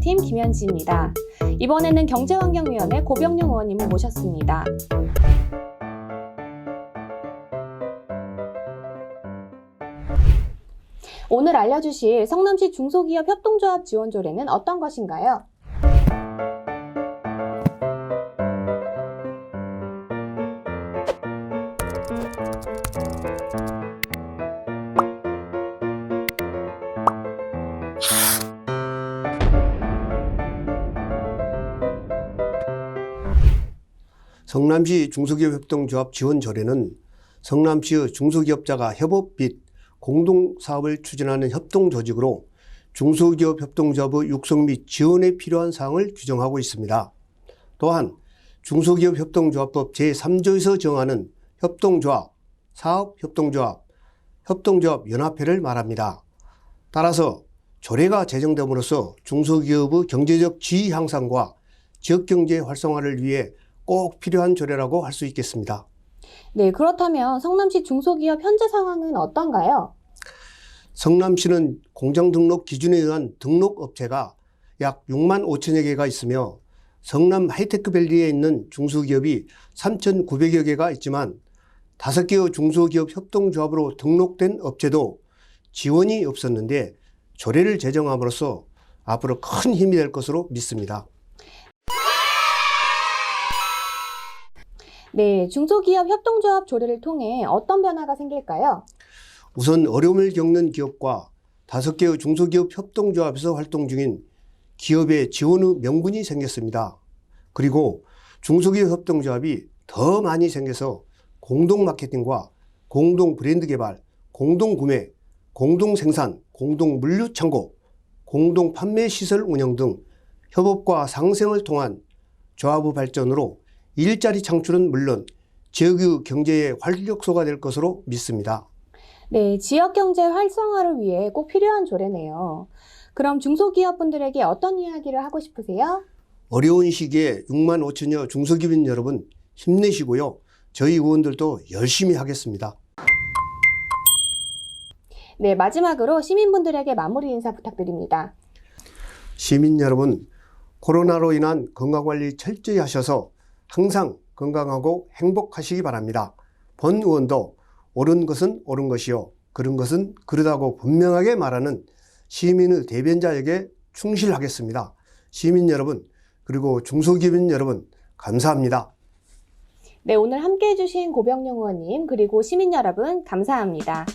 대표팀 김현지입니다. 이번에는 경제환경위원회 고병용 의원님을 모셨습니다. 오늘 알려주실 성남시 중소기업 협동조합 지원 조례는 어떤 것인가요? 성남시 중소기업 협동조합 지원 조례는 성남시의 중소기업자가 협업 및 공동사업을 추진하는 협동조직으로 중소기업 협동조합의 육성 및 지원에 필요한 사항을 규정하고 있습니다. 또한 중소기업 협동조합법 제3조에서 정하는 협동조합, 사업협동조합, 협동조합 연합회를 말합니다. 따라서 조례가 제정됨으로써 중소기업의 경제적 지위 향상과 지역경제 활성화를 위해 꼭 필요한 조례라고 할 수 있겠습니다. 네, 그렇다면 성남시 중소기업 현재 상황은 어떤가요? 성남시는 공장 등록 기준에 의한 등록 업체가 약 6만 5천여 개가 있으며 성남 하이테크밸리에 있는 중소기업이 3,900여 개가 있지만 다섯 개의 중소기업 협동조합으로 등록된 업체도 지원이 없었는데 조례를 제정함으로써 앞으로 큰 힘이 될 것으로 믿습니다. 네, 중소기업 협동조합 조례를 통해 어떤 변화가 생길까요? 우선 어려움을 겪는 기업과 다섯 개의 중소기업 협동조합에서 활동 중인 기업의 지원의 명분이 생겼습니다. 그리고 중소기업 협동조합이 더 많이 생겨서 공동 마케팅과 공동 브랜드 개발, 공동 구매, 공동 생산, 공동 물류 창고, 공동 판매 시설 운영 등 협업과 상생을 통한 조합의 발전으로 일자리 창출은 물론 지역의 경제의 활력소가 될 것으로 믿습니다. 네, 지역 경제 활성화를 위해 꼭 필요한 조례네요. 그럼 중소기업분들에게 어떤 이야기를 하고 싶으세요? 어려운 시기에 6만 5천여 중소기업인 여러분 힘내시고요. 저희 의원들도 열심히 하겠습니다. 네, 마지막으로 시민분들에게 마무리 인사 부탁드립니다. 시민 여러분, 코로나로 인한 건강관리 철저히 하셔서 항상 건강하고 행복하시기 바랍니다. 본 의원도 옳은 것은 옳은 것이요. 그른 것은 그르다고 분명하게 말하는 시민의 대변자에게 충실하겠습니다. 시민 여러분, 그리고 중소기업인 여러분, 감사합니다. 네, 오늘 함께 해주신 고병용 의원님, 그리고 시민 여러분, 감사합니다.